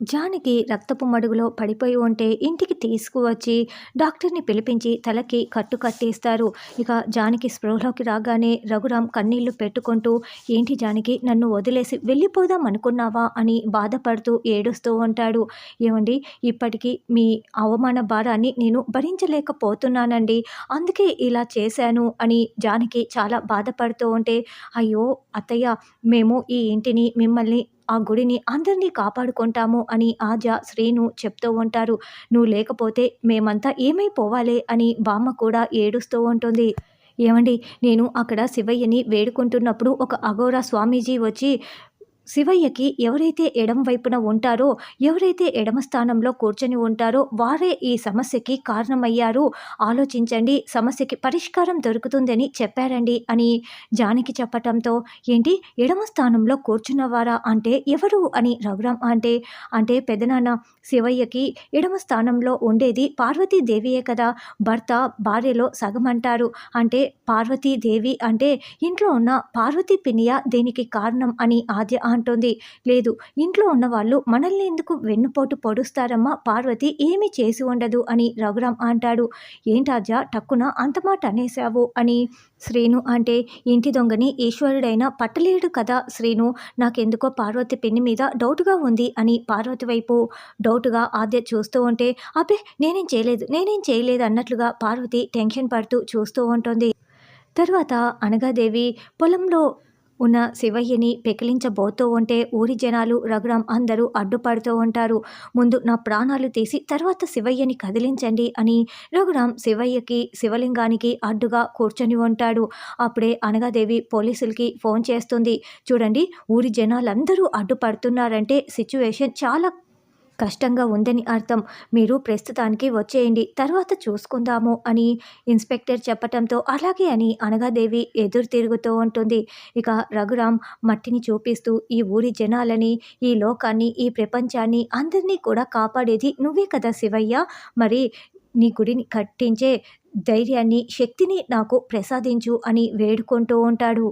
జానకి రక్తపు మడుగులో పడిపోయి ఉంటే ఇంటికి తీసుకువచ్చి డాక్టర్ని పిలిపించి తలకి కట్టు కట్టేస్తారు. ఇక జానకి స్పృహలోకి రాగానే రఘురాం కన్నీళ్ళు పెట్టుకుంటూ ఏంటి జానకి నన్ను వదిలేసి వెళ్ళిపోదాం అనుకున్నావా? అని బాధపడుతూ ఏడుస్తూ ఉంటాడు. ఏమండి ఇప్పటికీ మీ అవమాన భారాన్ని నేను భరించలేకపోతున్నానండి. అందుకే ఇలా చేశాను అని జానకి చాలా బాధపడుతూ ఉంటే అయ్యో అత్తయ్య మేము ఈ ఇంటిని మిమ్మల్ని ఆ గుడిని అందరినీ కాపాడుకుంటాము అని ఆజ శ్రీను చెప్తూ ఉంటారు. నువ్వు లేకపోతే మేమంతా ఏమైపోవాలి అని బామ్మ కూడా ఏడుస్తూ ఉంటుంది. ఏమండి నేను అక్కడ శివయ్యని వేడుకుంటున్నప్పుడు ఒక అఘోరా స్వామీజీ వచ్చి శివయ్యకి ఎవరైతే ఎడం వైపున ఉంటారో ఎవరైతే ఎడమ స్థానంలో కూర్చొని ఉంటారో వారే ఈ సమస్యకి కారణమయ్యారు. ఆలోచించండి సమస్యకి పరిష్కారం దొరుకుతుందని చెప్పారండి అని జానికి చెప్పటంతో ఏంటి ఎడమ స్థానంలో కూర్చున్నవారా అంటే ఎవరు? అని రఘురాం అంటే అంటే పెదనాన్న శివయ్యకి ఎడమ స్థానంలో ఉండేది పార్వతీదేవియే కదా భర్త భార్యలో సగం అంటారు అంటే పార్వతీదేవి అంటే ఇంట్లో ఉన్న పార్వతీ పినియ దీనికి కారణం అని ఆద్య అంటోంది. లేదు ఇంట్లో ఉన్నవాళ్ళు మనల్ని ఎందుకు వెన్నుపోటు పొడుస్తారమ్మా? పార్వతి ఏమీ చేసి ఉండదు అని రఘురాం అంటాడు. ఏంటాజా టక్కున అంత మాట అనేశావు అని శ్రీను అంటే ఇంటి దొంగని ఈశ్వరుడైన పట్టలేడు కదా శ్రీను? నాకెందుకో పార్వతి పెన్ని మీద డౌట్గా ఉంది అని పార్వతి వైపు డౌట్గా ఆద్య చూస్తూ ఉంటే అబ్బే నేనేం చేయలేదు నేనేం చేయలేదు అన్నట్లుగా పార్వతి టెన్షన్ పడుతూ చూస్తూ ఉంటుంది. తర్వాత అనగాదేవి పొలంలో ఉన్న శివయ్యని పెకిలించబోతూ ఉంటే ఊరి జనాలు రఘురాం అందరూ అడ్డుపడుతూ ఉంటారు. ముందు నా ప్రాణాలు తీసి తర్వాత శివయ్యని కదిలించండి అని రఘురాం శివయ్యకి శివలింగానికి అడ్డుగా కూర్చొని ఉంటాడు. అప్పుడే అనగాదేవి పోలీసులకి ఫోన్ చేస్తుంది. చూడండి ఊరి జనాలందరూ అడ్డుపడుతున్నారంటే సిచ్యువేషన్ చాలా కష్టంగా ఉందని అర్థం. మీరు ప్రస్తుతానికి వచ్చేయండి తర్వాత చూసుకుందాము అని ఇన్స్పెక్టర్ చెప్పటంతో అలాగే అని అనగాదేవి ఎదురు తిరుగుతూ ఉంటుంది. ఇక రఘురామ్ మట్టిని చూపిస్తూ ఈ ఊరి జనాలని ఈ లోకాన్ని ఈ ప్రపంచాన్ని అందరినీ కూడా కాపాడేది నువ్వే కదా శివయ్య. మరి నీ గుడిని కట్టించే ధైర్యాన్ని శక్తిని నాకు ప్రసాదించు అని వేడుకుంటూ ఉంటాడు.